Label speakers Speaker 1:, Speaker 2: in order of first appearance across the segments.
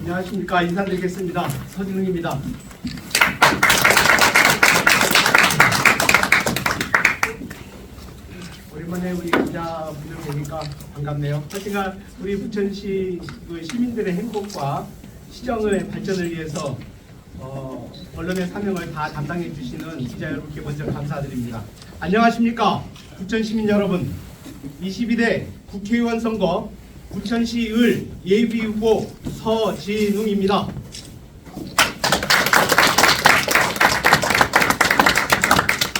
Speaker 1: 안녕하십니까 인사드리겠습니다. 서진웅입니다. 오랜만에 우리 기자분들 보니까 반갑네요. 하여튼간 우리 부천시 그 시민들의 행복과 시정의 발전을 위해서 어, 언론의 사명을 다 담당해 주시는 기자 여러분께 먼저 감사드립니다. 안녕하십니까 부천 시민 여러분. 22대 국회의원 선거 부천시 을 예비 후보 서진웅입니다.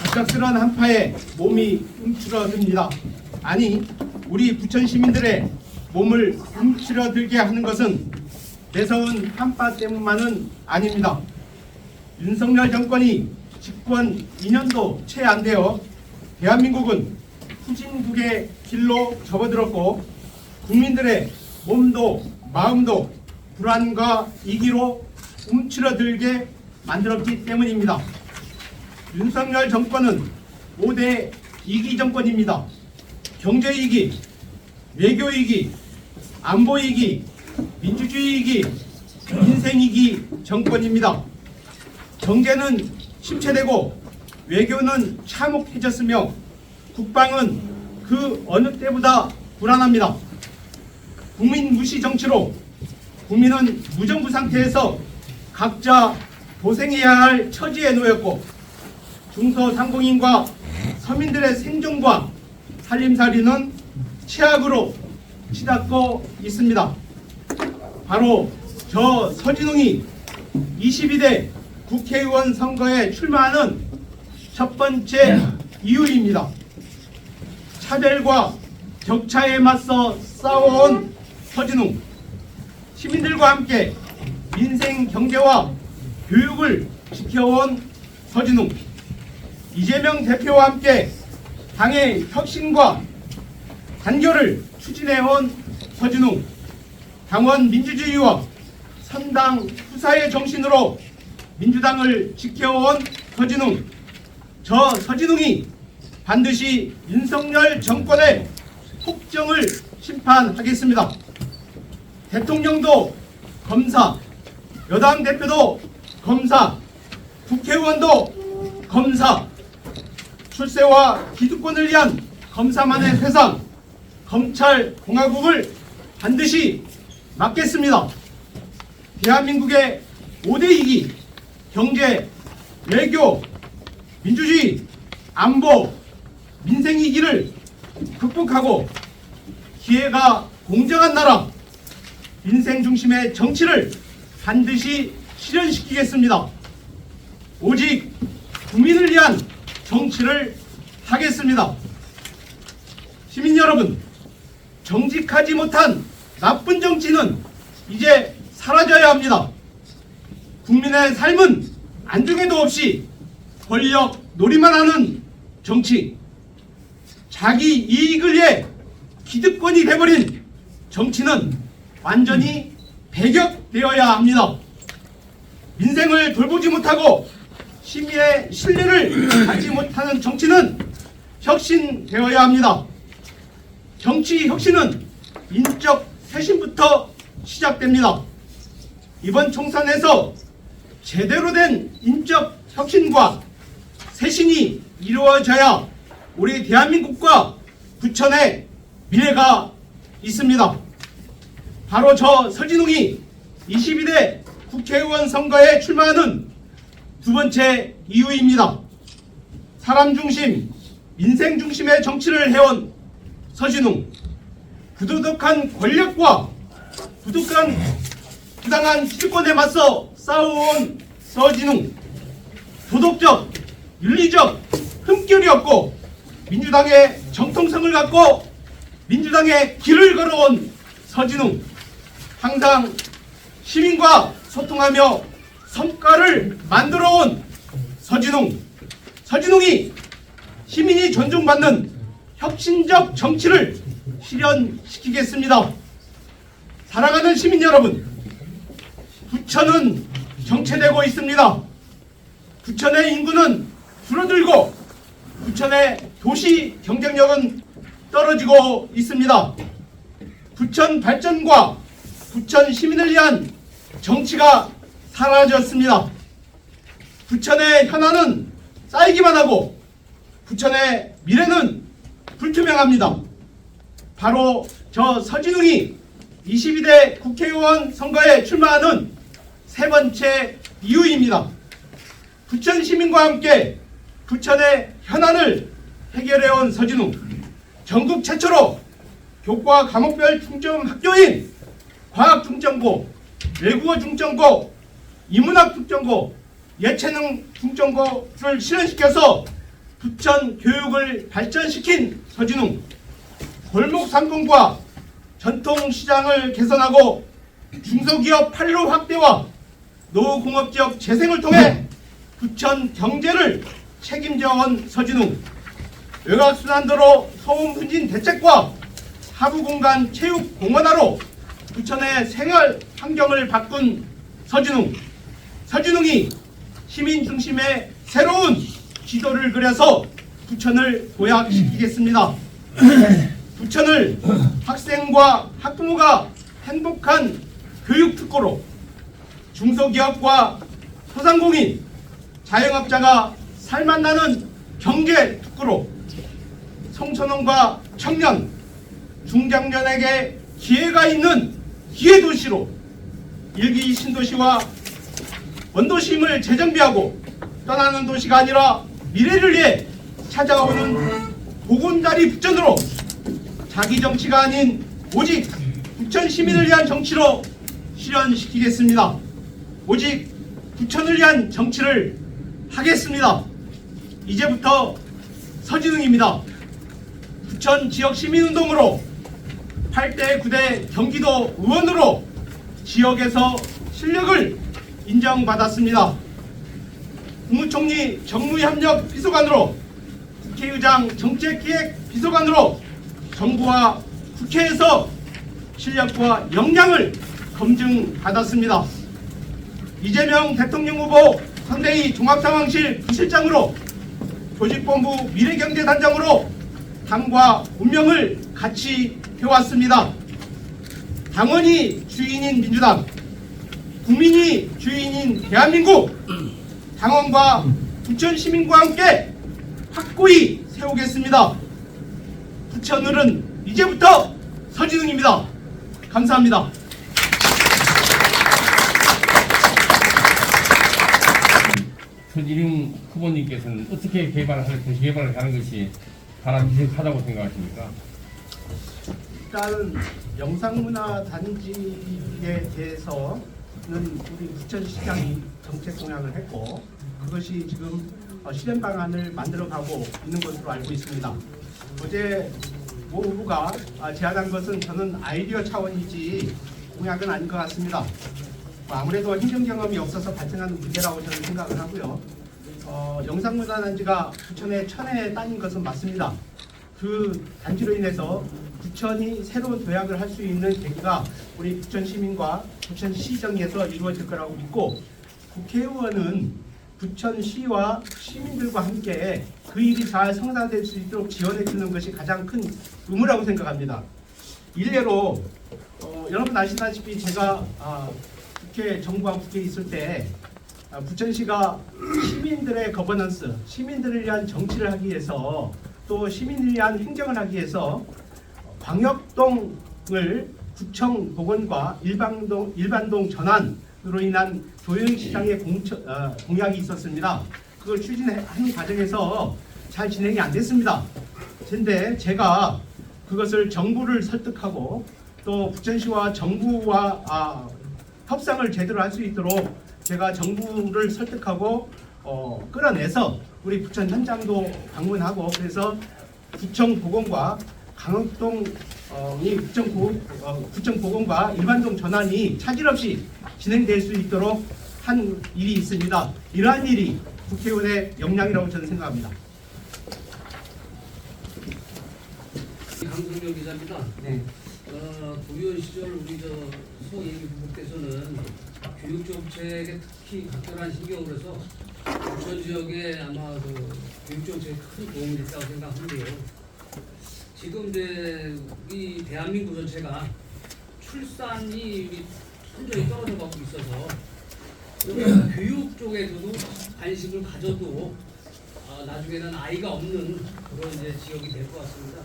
Speaker 1: 갑작스런 한파에 몸이 움츠러듭니다. 아니, 우리 부천 시민들의 몸을 움츠러들게 하는 것은 매서운 한파 때문만은 아닙니다. 윤석열 정권이 집권 2년도 채 안 되어 대한민국은 후진국의 길로 접어들었고 국민들의 몸도 마음도 불안과 이기로 움츠러들게 만들었기 때문입니다. 윤석열 정권은 5대 이기 정권입니다. 경제 이기, 외교 이기, 안보 이기, 민주주의 이기, 민생 이기 정권입니다. 경제는 침체되고 외교는 참혹해졌으며 국방은 그 어느 때보다 불안합니다. 국민 무시 정치로 국민은 무정부 상태에서 각자 고생해야 할 처지에 놓였고 중소상공인과 서민들의 생존과 살림살이는 최악으로 치닫고 있습니다. 바로 저 서진웅이 22대 국회의원 선거에 출마하는 첫 번째 이유입니다. 차별과 격차에 맞서 싸워온 서진웅. 시민들과 함께 민생 경제와 교육을 지켜온 서진웅. 이재명 대표와 함께 당의 혁신과 단결을 추진해온 서진웅. 당원 민주주의와 선당 후사의 정신으로 민주당을 지켜온 서진웅. 저 서진웅이 반드시 윤석열 정권의 폭정을 심판하겠습니다. 대통령도 검사, 여당 대표도 검사, 국회의원도 검사, 출세와 기득권을 위한 검사만의 세상, 검찰 공화국을 반드시 막겠습니다. 대한민국의 5대 이기 경제, 외교, 민주주의, 안보, 민생 위기를 극복하고 기회가 공정한 나라, 민생 중심의 정치를 반드시 실현시키겠습니다. 오직 국민을 위한 정치를 하겠습니다. 시민 여러분, 정직하지 못한 나쁜 정치는 이제 사라져야 합니다. 국민의 삶은 안중에도 없이 권력 놀이만 하는 정치, 자기 이익을 위해 기득권이 돼버린 정치는 완전히 배격되어야 합니다. 민생을 돌보지 못하고 시민의 신뢰를 갖지 못하는 정치는 혁신되어야 합니다. 정치 혁신은 인적 쇄신부터 시작됩니다. 이번 총선에서 제대로 된 인적 혁신과 쇄신이 이루어져야 우리 대한민국과 부천의 미래가 있습니다. 바로 저 서진웅이 22대 국회의원 선거에 출마하는 두 번째 이유입니다. 사람 중심, 민생 중심의 정치를 해온 서진웅. 부도덕한 권력과 부득한 부당한 기득권에 맞서 싸워온 서진웅. 도덕적, 윤리적 흠결이 없고 민주당의 정통성을 갖고 민주당의 길을 걸어온 서진웅. 항상 시민과 소통하며 성과를 만들어온 서진웅. 서진웅이 시민이 존중받는 혁신적 정치를 실현시키겠습니다. 사랑하는 시민 여러분, 부천은 정체되고 있습니다. 부천의 인구는 줄어들고 부천의 도시 경쟁력은 떨어지고 있습니다. 부천 발전과 부천 시민을 위한 정치가 사라졌습니다. 부천의 현안은 쌓이기만 하고 부천의 미래는 불투명합니다. 바로 저 서진웅이 22대 국회의원 선거에 출마하는 세 번째 이유입니다. 부천 시민과 함께 부천의 현안을 해결해온 서진웅 전국 최초로 교과 과목별 중점 학교인 과학 중점고, 외국어 중점고, 인문학 중점고, 예체능 중점고를 실현시켜서 부천 교육을 발전시킨 서진웅. 골목 상권과 전통시장을 개선하고 중소기업 판로 확대와 노후공업 지역 재생을 통해 부천 경제를 책임져온 서진웅. 외곽순환도로 소음 분진 대책과 하부공간 체육 공원화로 부천의 생활 환경을 바꾼 서진웅 서진웅이 시민 중심의 새로운 지도를 그려서 부천을 도약시키겠습니다. 부천을 학생과 학부모가 행복한 교육 특구로 중소기업과 소상공인, 자영업자가 살맛나는 경제 특구로 청소년과 청년, 중장년에게 기회가 있는 기회도시로 일기 신도시와 원도심을 재정비하고 떠나는 도시가 아니라 미래를 위해 찾아오는 보건자리 부천으로 자기 정치가 아닌 오직 부천 시민을 위한 정치로 실현시키겠습니다. 오직 부천을 위한 정치를 하겠습니다. 이제부터 서진웅입니다. 부천 지역 시민운동으로 8대 9대 경기도 의원으로 지역에서 실력을 인정받았습니다. 국무총리 정무협력 비서관으로 국회의장 정책기획 비서관으로 정부와 국회에서 실력과 역량을 검증받았습니다. 이재명 대통령 후보 선대위 종합상황실 부실장으로 조직본부 미래경제단장으로 당과 운명을 같이 해왔습니다. 당원이 주인인 민주당, 국민이 주인인 대한민국, 당원과 부천 시민과 함께 확고히 세우겠습니다. 부천을은 이제부터 서진웅입니다. 감사합니다.
Speaker 2: 서진웅 후보님께서는 어떻게 개발을 할 도시 개발을 하는 것이 바람직하다고 생각하십니까?
Speaker 1: 일단 영상문화 단지에 대해서는 우리 부천시장이 정책 공약을 했고 그것이 지금 어, 실현 방안을 만들어가고 있는 것으로 알고 있습니다. 어제 모 후보가 아, 제안한 것은 저는 아이디어 차원이지 공약은 아닌 것 같습니다. 뭐 아무래도 행정 경험이 없어서 발생하는 문제라고 저는 생각을 하고요. 어, 영상문화 단지가 부천의 천혜에 따인 것은 맞습니다. 그 단지로 인해서 부천이 새로운 도약을 할 수 있는 계기가 우리 부천 시민과 부천 시정에서 이루어질 거라고 믿고 국회의원은 부천시와 시민들과 함께 그 일이 잘 성사될 수 있도록 지원해 주는 것이 가장 큰 의무라고 생각합니다. 일례로 어, 여러분 아시다시피 제가 아, 국회 정부와 국회에 있을 때 아, 부천시가 시민들의 거버넌스, 시민들을 위한 정치를 하기 위해서 또 시민을 위한 행정을 하기 위해서 광역동을 구청 복원과 일반동 일반동 전환으로 인한 조영시장의 공처, 어, 공약이 있었습니다. 그걸 추진하는 과정에서 잘 진행이 안 됐습니다. 근데 제가 그것을 정부를 설득하고 또 부천시와 정부와 아, 협상을 제대로 할 수 있도록 제가 정부를 설득하고 어, 끌어내서 우리 부천 현장도 방문하고 그래서 구청 보건과 강흥동 어, 이 구청 보 어, 구청 보건과 일반동 전환이 차질 없이 진행될 수 있도록 한 일이 있습니다. 이러한 일이 국회의원의 역량이라고 저는 생각합니다.
Speaker 3: 강승명 기자입니다.
Speaker 1: 네.
Speaker 3: 어, 부의원 시절 우리 저 소예비 부국께서는 교육 정책에 특히 각별한 신경을 해서 부천 지역에 아마 그 교육 정책에 큰 도움이 됐다고 생각하는데요. 지금 이제 이 대한민국 전체가 출산이 현저히 떨어져 가고 있어서 그러면 교육 쪽에서도 관심을 가져도 아, 나중에는 아이가 없는 그런 이제 지역이 될 것 같습니다.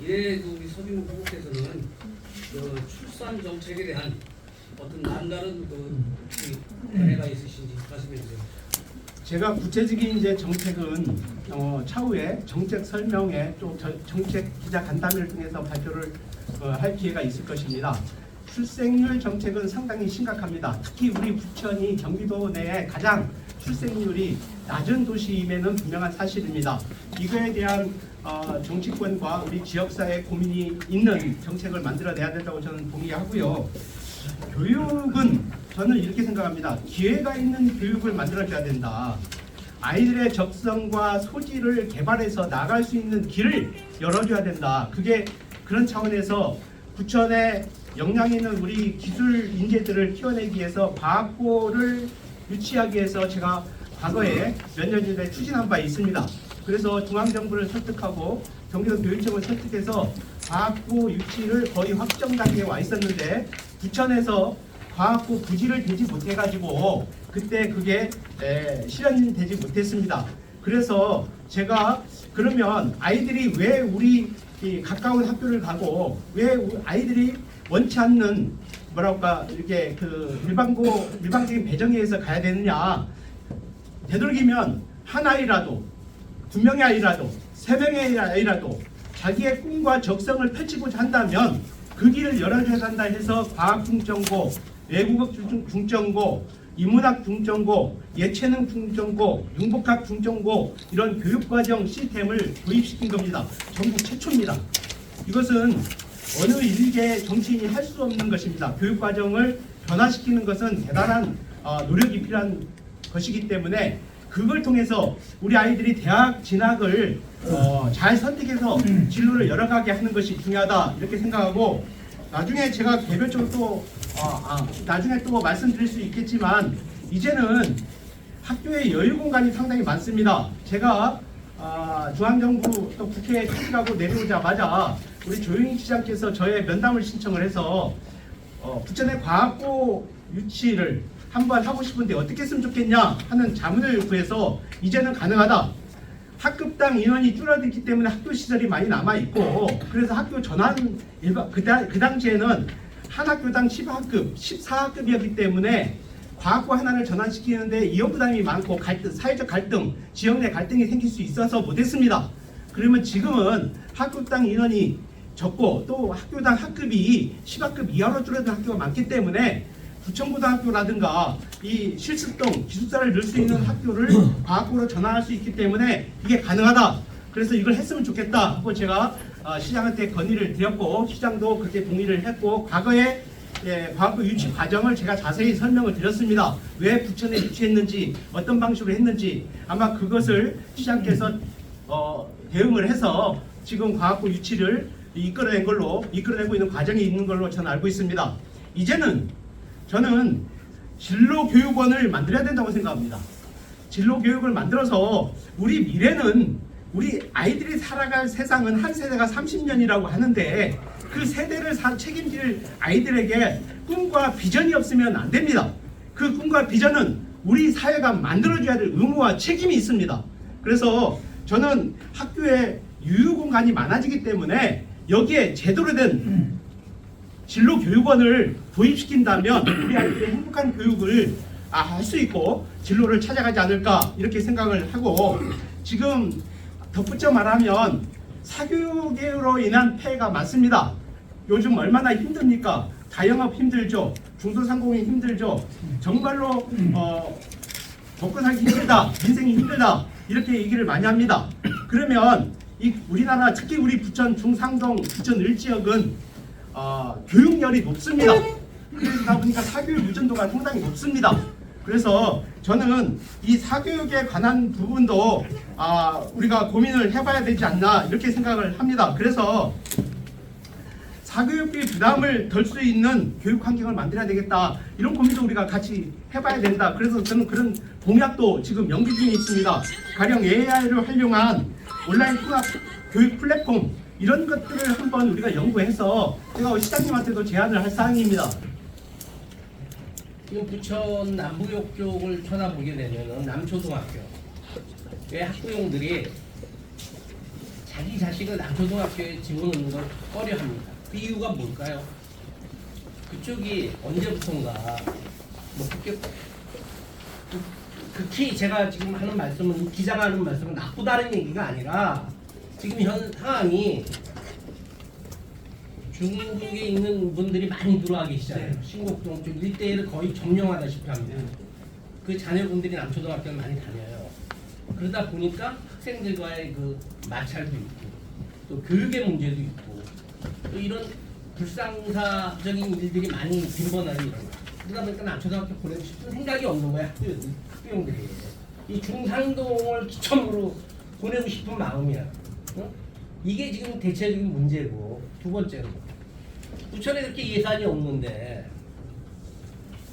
Speaker 3: 이래도 우리 서빙국 후보께서는 그 출산 정책에 대한 어떤 남다른 그 견해가 있으신지 말씀해 주세요.
Speaker 1: 제가 구체적인 이제 정책은 어, 차후에 정책 설명회 또 저- 정책 기자 간담회를 통해서 발표를 어, 할 기회가 있을 것입니다. 출생률 정책은 상당히 심각합니다. 특히 우리 부천이 경기도 내에 가장 출생률이 낮은 도시임에는 분명한 사실입니다. 이거에 대한 어, 정치권과 우리 지역사회 고민이 있는 정책을 만들어내야 된다고 저는 동의하고요. 교육은 저는 이렇게 생각합니다. 기회가 있는 교육을 만들어줘야 된다. 아이들의 적성과 소질을 개발해서 나갈 수 있는 길을 열어줘야 된다. 그게 그런 차원에서 부천에 역량 있는 우리 기술 인재들을 키워내기 위해서 과학고를 유치하기 위해서 제가 과거에 몇 년 전에 추진한 바 있습니다. 그래서 중앙정부를 설득하고 경기도 교육청을 설득해서 과학고 유치를 거의 확정 단계에 와 있었는데 부천에서 과학고 부지를 되지 못해가지고 그때 그게 에, 실현되지 못했습니다. 그래서 제가 그러면 아이들이 왜 우리 이 가까운 학교를 가고 왜 우- 아이들이 원치 않는 뭐랄까 이렇게 그 일반고 일반적인 배정에 의해서 가야 되느냐 되도록이면 한 아이라도 두 명의 아이라도 세 명의 아이라도 자기의 꿈과 적성을 펼치고자 한다면 그 길을 열어줘야 한다 해서 과학 중점고, 외국어 중- 중점고, 인문학 중점고, 예체능 중점고, 융복학 중점고 이런 교육과정 시스템을 도입시킨 겁니다. 전국 최초입니다. 이것은 어느 일개 정치인이 할 수 없는 것입니다. 교육과정을 변화시키는 것은 대단한 어, 노력이 필요한 것이기 때문에 그걸 통해서 우리 아이들이 대학 진학을 어, 잘 선택해서 진로를 열어가게 하는 것이 중요하다 이렇게 생각하고 나중에 제가 개별적으로 또 어, 아, 나중에 또 말씀드릴 수 있겠지만 이제는 학교에 여유 공간이 상당히 많습니다. 제가 아, 중앙정부 또 국회에 퇴직하고 내려오자마자 우리 조영희 시장께서 저의 면담을 신청을 해서 어, 부천의 과학고 유치를 한번 하고 싶은데 어떻게 했으면 좋겠냐 하는 자문을 구해서 이제는 가능하다. 학급당 인원이 줄어들기 때문에 학교 시설이 많이 남아 있고 그래서 학교 전환 일반 그, 당- 그 당시에는 한 학교당 10학급, 14학급이었기 때문에 과학고 하나를 전환시키는데 이용 부담이 많고 갈등, 사회적 갈등, 지역 내 갈등이 생길 수 있어서 못했습니다. 그러면 지금은 학급당 인원이 적고 또 학교당 학급이 10학급 이하로 줄어든 학교가 많기 때문에 부천고등학교라든가 이 실습동 기숙사를 넣을 수 있는 학교를 과학고로 전환할 수 있기 때문에 이게 가능하다. 그래서 이걸 했으면 좋겠다 하고 제가 어, 시장한테 건의를 드렸고 시장도 그렇게 동의를 했고 과거에 예, 과학고 유치 과정을 제가 자세히 설명을 드렸습니다. 왜 부천에 유치했는지 어떤 방식으로 했는지 아마 그것을 시장께서 어, 대응을 해서 지금 과학고 유치를 이끌어낸 걸로 이끌어내고 있는 과정이 있는 걸로 저는 알고 있습니다. 이제는 저는 진로 교육원을 만들어야 된다고 생각합니다. 진로 교육을 만들어서 우리 미래는 우리 아이들이 살아갈 세상은 한 세대가 30년이라고 하는데 그 세대를 사- 책임질 아이들에게 꿈과 비전이 없으면 안 됩니다. 그 꿈과 비전은 우리 사회가 만들어줘야 될 의무와 책임이 있습니다. 그래서 저는 학교에 유휴 공간이 많아지기 때문에 여기에 제대로 된 진로 교육원을 도입시킨다면 우리 아이들의 행복한 교육을 아, 할 수 있고 진로를 찾아가지 않을까 이렇게 생각을 하고 지금 덧붙여 말하면 사교육으로 인한 폐해가 많습니다. 요즘 얼마나 힘듭니까? 자영업 힘들죠. 중소상공인 힘들죠. 정말로 어, 먹고 살기 힘들다, 인생이 힘들다 이렇게 얘기를 많이 합니다. 그러면 이 우리나라 특히 우리 부천 중상동, 부천 을 지역은 어, 교육열이 높습니다. 그러다 보니까 사교육 유전도가 상당히 높습니다. 그래서 저는 이 사교육에 관한 부분도 아, 우리가 고민을 해봐야 되지 않나 이렇게 생각을 합니다. 그래서 사교육비 부담을 덜 수 있는 교육 환경을 만들어야 되겠다 이런 고민도 우리가 같이 해봐야 된다 그래서 저는 그런 공약도 지금 연기 중에 있습니다 가령 AI를 활용한 온라인 통합 교육 플랫폼 이런 것들을 한번 우리가 연구해서 제가 시장님한테도 제안을 할 사항입니다
Speaker 4: 지금 부천 남부역 쪽을 쳐다보게 되면은 남초등학교 의 학부형들이 자기 자식을 남초등학교에 집어넣는 걸 꺼려합니다. 그 이유가 뭘까요? 그쪽이 언제부턴가 뭐 그렇게 극히 제가 지금 하는 말씀은 기자가 하는 말씀은 나쁘다는 얘기가 아니라 지금 현 상황이 중국에 있는 분들이 많이 들어와 계시잖아요.
Speaker 1: 네.
Speaker 4: 신곡동 쪽 일대를 거의 점령하다시피 합니다. 그 자녀분들이 남초등학교를 많이 다녀요. 그러다 보니까 학생들과의 그 마찰도 있고 또 교육의 문제도 있고 또 이런 불상사적인 일들이 많이 빈번하게 일어나. 그러다 보니까 남초등학교 보내고 싶은 생각이 없는 거야 학교들, 학부형들이. 이 중상동을 기점으로 보내고 싶은 마음이야. 어? 이게 지금 대체적인 문제고 두 번째로 부천에 그렇게 예산이 없는데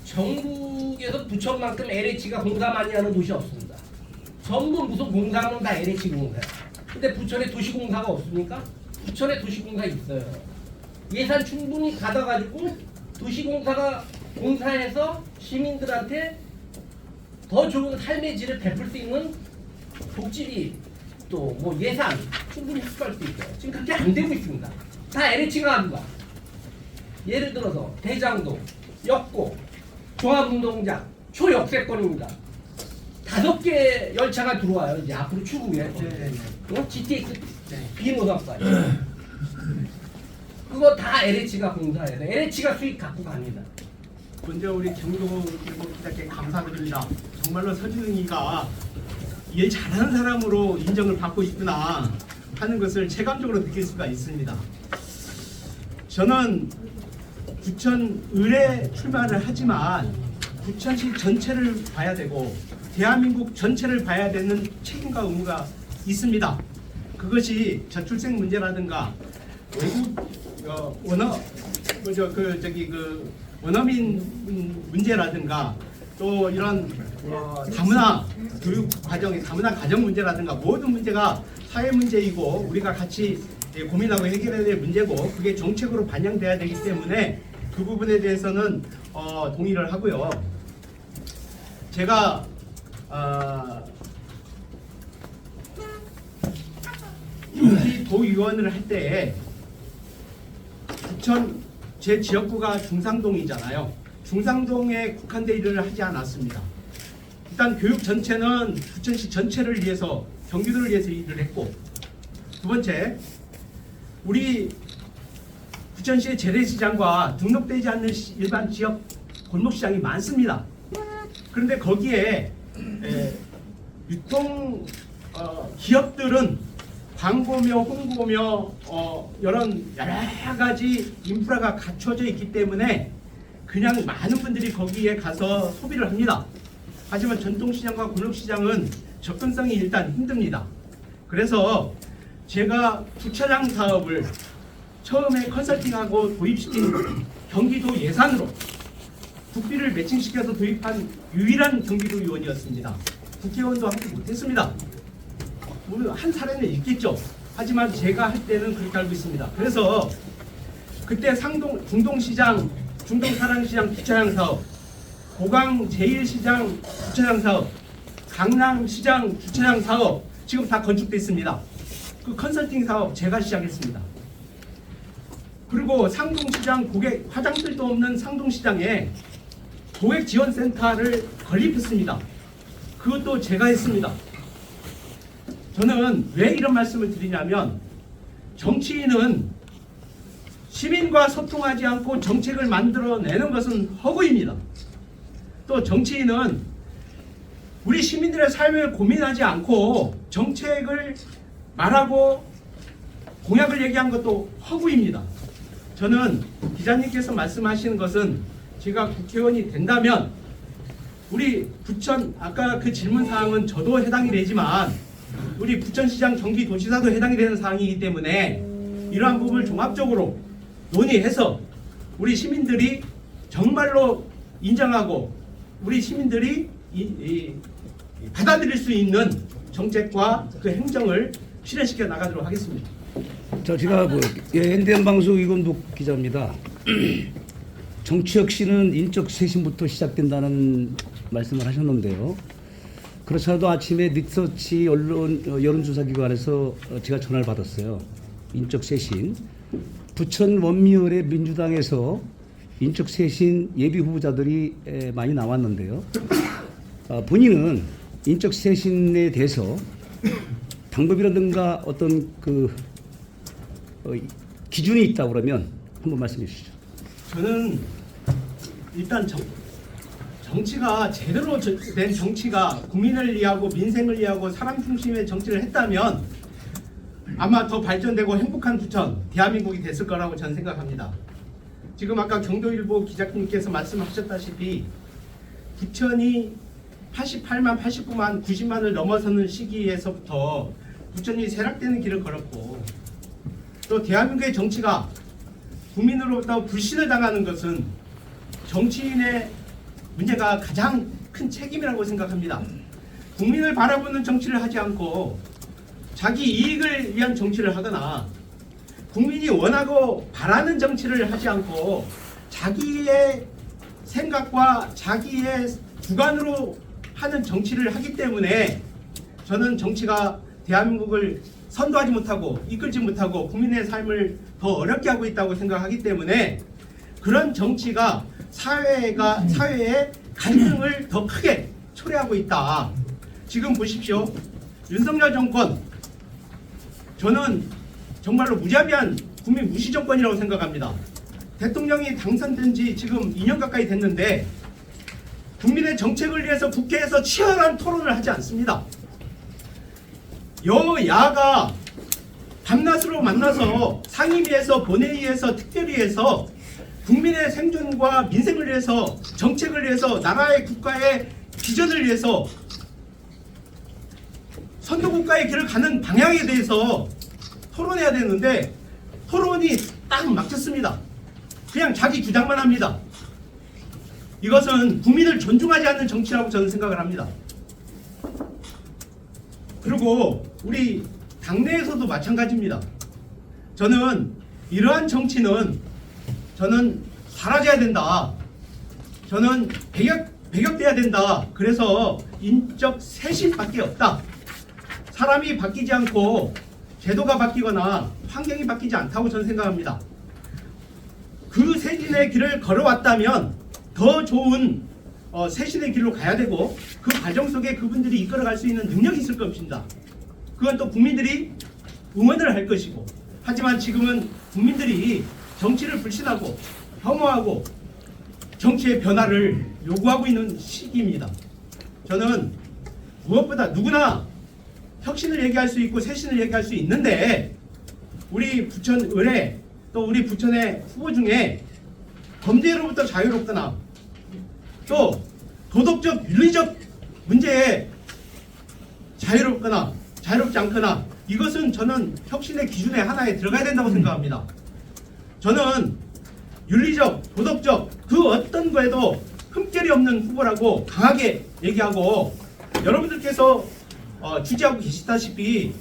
Speaker 4: 전국에서 부천만큼 LH가 공사 많이 하는 도시 없습니다. 전부 무슨 공사하면 다 LH 공사야. 근데 부천에 도시공사가 없습니까? 부천에 도시공사 있어요. 예산 충분히 받아가지고 도시공사가 공사해서 시민들한테 더 좋은 삶의 질을 베풀 수 있는 복지비 또 뭐 예산 충분히 확보할 수 있어요. 지금 그렇게 안 되고 있습니다. 다 LH가 하는 거야. 예를 들어서 대장동, 역곡, 종합운동장, 초역세권입니다. 다섯 개 열차가 들어와요. 이제 앞으로 추후에
Speaker 1: 네, 네.
Speaker 4: 어? GTX
Speaker 1: 네.
Speaker 4: 비노선까지. 그거 다 LH가 공사해서 LH가 수익 갖고 갑니다.
Speaker 1: 먼저 우리 경도 기자께 감사드립니다. 정말로 서준이가 일 잘하는 사람으로 인정을 받고 있구나 하는 것을 체감적으로 느낄 수가 있습니다. 저는 부천 을에 출마를 하지만 부천시 전체를 봐야 되고 대한민국 전체를 봐야 되는 책임과 의무가 있습니다. 그것이 저출생 문제라든가 외국 어, 원어 그저 그 저기 그 원어민 음, 문제라든가 또 이런 어, 다문화 교육 과정의 다문화 가정 문제라든가 모든 문제가 사회 문제이고 우리가 같이 예, 고민하고 해결해야 될 문제고 그게 정책으로 반영돼야 되기 때문에 그 부분에 대해서는 어, 동의를 하고요. 제가 어, 우리 도의원을 할때 부천 제 지역구가 중상동이잖아요. 중상동에 국한돼 일을 하지 않았습니다. 일단 교육 전체는 부천시 전체를 위해서 경기도를 위해서 일을 했고 두 번째 우리 부천시의 재래시장과 등록되지 않는 시- 일반 지역 골목시장이 많습니다. 그런데 거기에 에, 유통 어, 기업들은 광고며 홍보며 어, 이런 여러 가지 인프라가 갖춰져 있기 때문에 그냥 많은 분들이 거기에 가서 소비를 합니다. 하지만 전통시장과 골목시장은 접근성이 일단 힘듭니다. 그래서 제가 주차장 사업을 처음에 컨설팅하고 도입시킨 경기도 예산으로 국비를 매칭시켜서 도입한 유일한 경기도 의원이었습니다. 국회의원도 하지 못했습니다. 물론 한 사례는 있겠죠. 하지만 제가 할 때는 그렇게 알고 있습니다. 그래서 그때 상동 중동시장, 중동사랑시장 주차장 사업, 고강 제1시장 주차장 사업, 강남시장 주차장 사업 지금 다 건축돼 있습니다. 그 컨설팅 사업 제가 시작했습니다. 그리고 상동시장 고객 화장실도 없는 상동시장에 고객 지원센터를 건립했습니다. 그것도 제가 했습니다. 저는 왜 이런 말씀을 드리냐면 정치인은 시민과 소통하지 않고 정책을 만들어내는 것은 허구입니다. 또 정치인은 우리 시민들의 삶을 고민하지 않고 정책을 말하고 공약을 얘기한 것도 허구입니다. 저는 기자님께서 말씀하시는 것은 제가 국회의원이 된다면 우리 부천 아까 그 질문 사항은 저도 해당이 되지만 우리 부천시장 경기도지사도 해당이 되는 사항이기 때문에 이러한 부분을 종합적으로 논의해서 우리 시민들이 정말로 인정하고 우리 시민들이 이, 이, 받아들일 수 있는 정책과 그 행정을 실현시켜 나가도록 하겠습니다.
Speaker 5: 자, 제가 그 예, NDN 방송 이건복 기자입니다. 정치 혁신은 인적 쇄신부터 시작된다는 말씀을 하셨는데요. 그렇잖아도 아침에 닉서치 언론 어, 여론조사기관에서 어, 제가 전화를 받았어요. 인적 쇄신 부천 원미을의 민주당에서 인적 쇄신 예비 후보자들이 에, 많이 나왔는데요. 아, 본인은 인적 쇄신에 대해서 방법이라든가 어떤 그 어, 이- 기준이 있다 그러면 한번 말씀해 주시죠.
Speaker 1: 저는 일단 정, 정치가 제대로 저- 된 정치가 국민을 위하고 민생을 위하고 사람 중심의 정치를 했다면 아마 더 발전되고 행복한 부천 대한민국이 됐을 거라고 저는 생각합니다. 지금 아까 경도일보 기자님께서 말씀하셨다시피 부천이 88만, 89만, 90만을 넘어서는 시기에서부터 부천이 쇠락되는 길을 걸었고 또 대한민국의 정치가 국민으로부터 불신을 당하는 것은 정치인의 문제가 가장 큰 책임이라고 생각합니다. 국민을 바라보는 정치를 하지 않고 자기 이익을 위한 정치를 하거나 국민이 원하고 바라는 정치를 하지 않고 자기의 생각과 자기의 주관으로 하는 정치를 하기 때문에 저는 정치가 대한민국을 선도하지 못하고 이끌지 못하고 국민의 삶을 더 어렵게 하고 있다고 생각하기 때문에 그런 정치가 사회가 사회의 갈등을 더 크게 초래하고 있다. 지금 보십시오. 윤석열 정권 저는 정말로 무자비한 국민 무시 정권이라고 생각합니다. 대통령이 당선된 지 지금 2년 가까이 됐는데 국민의 정책을 위해서 국회에서 치열한 토론을 하지 않습니다. 여야가 밤낮으로 만나서 상임위에서 본회의에서 특별위에서 국민의 생존과 민생을 위해서 정책을 위해서 나라의 국가의 비전을 위해서 선도국가의 길을 가는 방향에 대해서 토론해야 되는데 토론이 딱 막혔습니다. 그냥 자기 주장만 합니다. 이것은 국민을 존중하지 않는 정치라고 저는 생각을 합니다. 그리고 우리 당내에서도 마찬가지입니다. 저는 이러한 정치는 저는 사라져야 된다. 저는 배격, 배격돼야 된다. 그래서 인적 쇄신밖에 없다. 사람이 바뀌지 않고 제도가 바뀌거나 환경이 바뀌지 않다고 저는 생각합니다. 그 쇄신의 길을 걸어왔다면 더 좋은 어, 쇄신의 길로 가야 되고 그 과정 속에 그분들이 이끌어갈 수 있는 능력이 있을 것입니다. 그건 또 국민들이 응원을 할 것이고 하지만 지금은 국민들이 정치를 불신하고 혐오하고 정치의 변화를 요구하고 있는 시기입니다. 저는 무엇보다 누구나 혁신을 얘기할 수 있고 쇄신을 얘기할 수 있는데 우리 부천 의뢰 또 우리 부천의 후보 중에 범죄로부터 자유롭거나 또 도덕적 윤리적 문제에 자유롭거나 자유롭지 않거나 이것은 저는 혁신의 기준의 하나에 들어가야 된다고 생각합니다. 저는 윤리적, 도덕적 그 어떤 거에도 흠결이 없는 후보라고 강하게 얘기하고 여러분들께서 어, 주지하고 계시다시피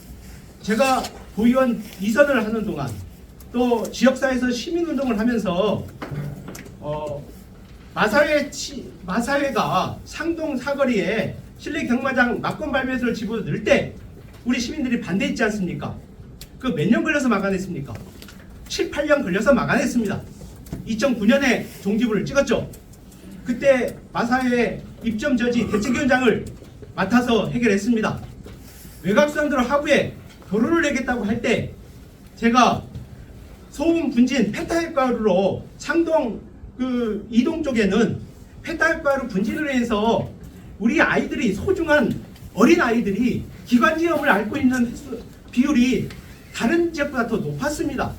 Speaker 1: 제가 도의원 이선을 하는 동안 또 지역사회에서 시민운동을 하면서 어, 마사회 치, 마사회가 상동 사거리에 실내 경마장 막권 발매소를 집어넣을 때 우리 시민들이 반대했지 않습니까? 그 몇 년 걸려서 막아냈습니까? 7, 8년 걸려서 막아냈습니다. 2009년에 종지부를 찍었죠. 그때 마사회 입점 저지 대책위원장을 맡아서 해결했습니다. 외곽수산도로 하부에 도로를 내겠다고 할 때 제가 소음 분진 펜타일 가루로 상동 그 이동 쪽에는 펜타일 가루 분진을 해서 우리 아이들이 소중한 어린 아이들이 기관지염을 앓고 있는 비율이 다른 지역보다 더 높았습니다.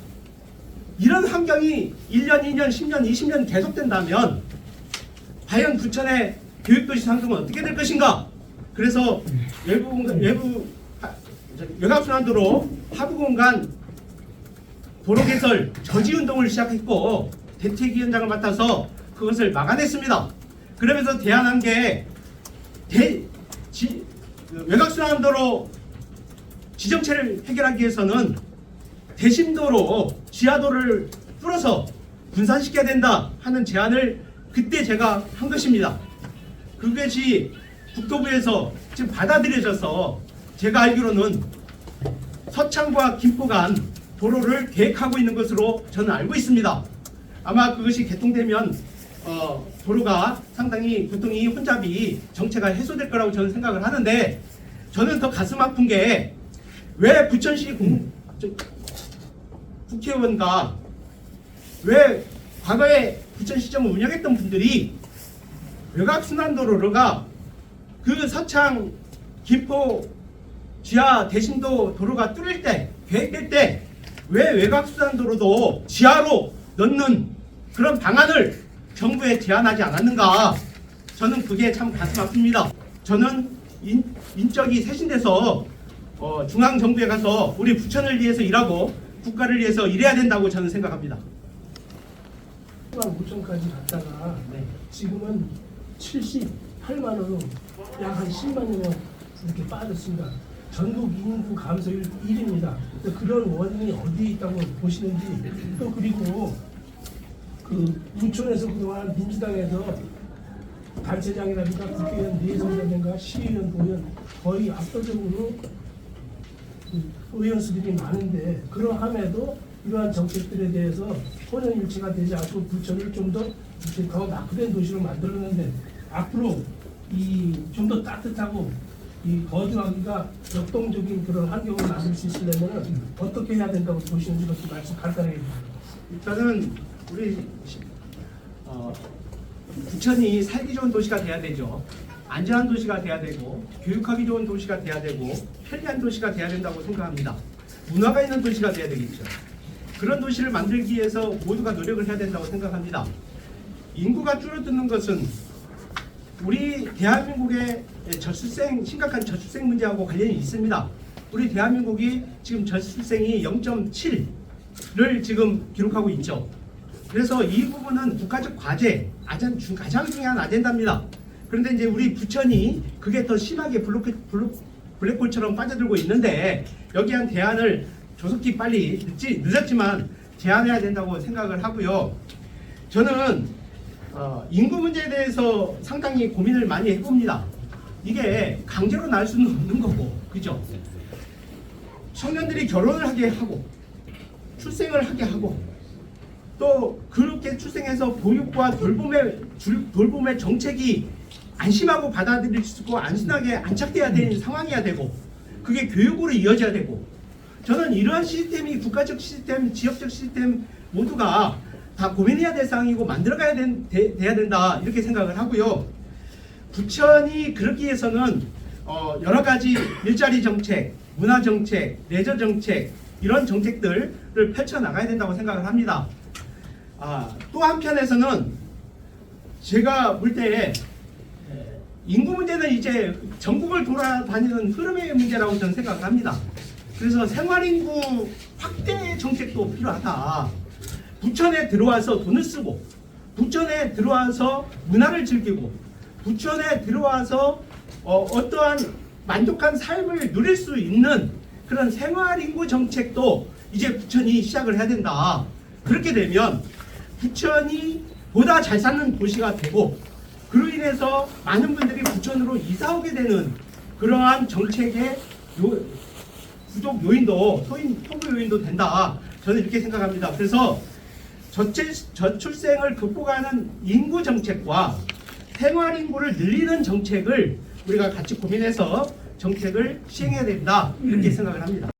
Speaker 1: 이런 환경이 1년, 2년, 10년, 20년 계속된다면 과연 부천의 교육도시 상승은 어떻게 될 것인가? 그래서 외부 공간, 외부 외곽순환도로 하부 공간 도로 개설 저지 운동을 시작했고 대책위 원장을 맡아서 그것을 막아냈습니다. 그러면서 대안한 게 대, 지, 그 외곽순환도로 지정체를 해결하기 위해서는 대심도로 지하도를 뚫어서 분산시켜야 된다 하는 제안을 그때 제가 한 것입니다. 그것이 국토부에서 지금 받아들여져서 제가 알기로는 서창과 김포 간 도로를 계획하고 있는 것으로 저는 알고 있습니다. 아마 그것이 개통되면 어, 도로가 상당히 교통이 혼잡이 정체가 해소될 거라고 저는 생각을 하는데 저는 더 가슴 아픈 게 왜 부천시 공, 저, 국회의원과 왜 과거에 부천시정을 운영했던 분들이 외곽순환도로가 그 서창 김포 지하 대신도 도로가 뚫릴 때 계획될 때 왜 외곽순환도로도 지하로 넣는 그런 방안을 정부에 제안하지 않았는가? 저는 그게 참 가슴 아픕니다. 저는 인, 인적이 쇄신돼서 어, 중앙정부에 가서 우리 부천을 위해서 일하고 국가를 위해서 일해야 된다고 저는 생각합니다.
Speaker 6: 10만 5천까지 갔다가 지금은 78만 원으로 약 한 10만 원 이렇게 빠졌습니다. 전국 인구 감소율 1위입니다. 그런 원인이 어디에 있다고 보시는지 또 그리고 그 부천에서 그동안 민주당에서 단체장이라든가 국회의원 내선이라든가 시의원 보면 거의 압도적으로 그 의원 수들이 많은데 그러함에도 이러한 정책들에 대해서 혼연일치가 되지 않고 부천을 좀더 이렇게 더 낙후된 도시로 만들었는데 앞으로 이 좀 더 따뜻하고 이 거주하기가 역동적인 그런 환경을 만들 수 있으려면 어떻게 해야 된다고 보시는지 그것도 말씀 간단하게 해주세요.
Speaker 1: 일단은 우리 시- 어, 부천이 살기 좋은 도시가 돼야 되죠. 안전한 도시가 돼야 되고 교육하기 좋은 도시가 돼야 되고 편리한 도시가 돼야 된다고 생각합니다. 문화가 있는 도시가 돼야 되겠죠. 그런 도시를 만들기 위해서 모두가 노력을 해야 된다고 생각합니다. 인구가 줄어드는 것은 우리 대한민국의 저출생 심각한 저출생 문제하고 관련이 있습니다. 우리 대한민국이 지금 저출생이 0.7를 지금 기록하고 있죠. 그래서 이 부분은 국가적 과제, 아전 중 가장 중요한 아젠다입니다. 그런데 이제 우리 부천이 그게 더 심하게 블록, 블록, 블랙홀처럼 빠져들고 있는데 여기에 한 대안을 조속히 빨리 늦지, 늦었지만 제안해야 된다고 생각을 하고요. 저는 어, 인구 문제에 대해서 상당히 고민을 많이 해봅니다. 이게 강제로 날 수는 없는 거고, 그죠? 청년들이 결혼을 하게 하고, 출생을 하게 하고, 또 그렇게 출생해서 보육과 돌봄의 줄- 돌봄의 정책이 안심하고 받아들일 수 있고 안심하게 안착돼야 되는 상황이어야 되고 그게 교육으로 이어져야 되고 저는 이러한 시스템이 국가적 시스템, 지역적 시스템 모두가 다 고민해야 될 상황이고 만들어가야 된, 돼, 돼야 된다 이렇게 생각을 하고요. 부천이 그러기 위해서는 어, 여러 가지 일자리 정책, 문화 정책, 레저 정책 이런 정책들을 펼쳐 나가야 된다고 생각을 합니다. 아, 또 한편에서는 제가 볼때 인구 문제는 이제 전국을 돌아다니는 흐름의 문제라고 저는 생각을 합니다. 그래서 생활인구 확대 정책도 필요하다. 부천에 들어와서 돈을 쓰고 부천에 들어와서 문화를 즐기고 부천에 들어와서 어, 어떠한 만족한 삶을 누릴 수 있는 그런 생활인구 정책도 이제 부천이 시작을 해야 된다. 그렇게 되면 부천이 보다 잘 사는 도시가 되고 그로 인해서 많은 분들이 부천으로 이사 오게 되는 그러한 정책의 요, 부족 요인도 소인 통보 요인도 된다. 저는 이렇게 생각합니다. 그래서 저출생을 극복하는 인구 정책과 생활 인구를 늘리는 정책을 우리가 같이 고민해서 정책을 시행해야 된다. 이렇게 생각을 합니다.